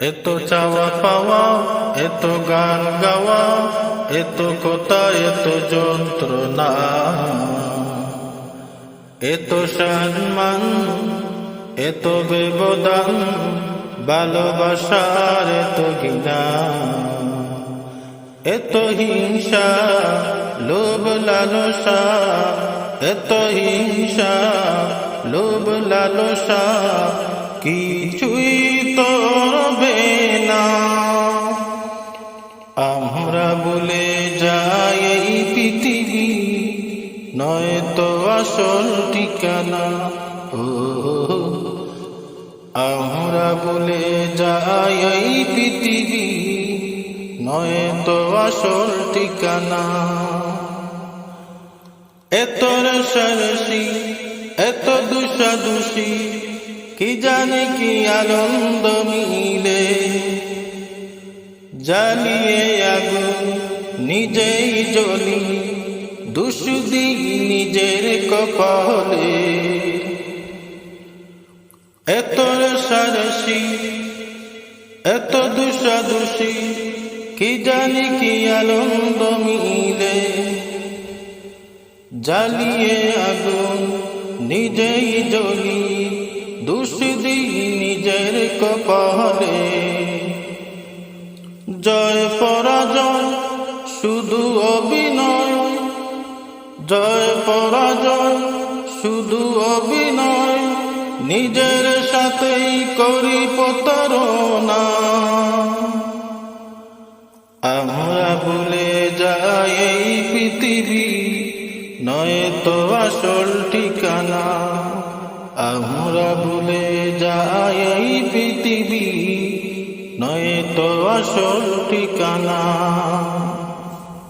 এত চাওয়া পাওয়া, এত গান গাওয়া, এত কথা, এত যন্ত্রণা। এত সম্মান, এত ব্যবধান, ভালোবাসার এত গিনা এত হিংসা, লোভ, লালসা, এত হিংসা, লোভ, লালসা, কিছুই তরবে পৃথিবী নয় তো আসল ঠিকানা। ও, আমরা বলে যাই এই পৃথিবী নয় তো আসল ঠিকানা। এত রসারসি, এত দুষাদুষি, কি জানে কি আনন্দ মিলে। জ্বালিয়ে আগুন নিজেই জ্বলি দুষুদি নিজের কপালে। এত রসারসি এত দুষাদুষি, কি জানি কি আনন্দ মিলে। জ্বালিয়ে আগুন নিজেই জ্বলি দুষদি নিজের কপালে। জয় পরাজয় জয় পরাজয়, শুধু অভিনয়, নিজের সাথেই করি প্রতারণা। আমরা ভুলে যাই এই পৃথিবী নয় তো আসল ঠিকানা। আমরা ভুলে যাই এই পৃথিবী নয় তো আসল ঠিকানা।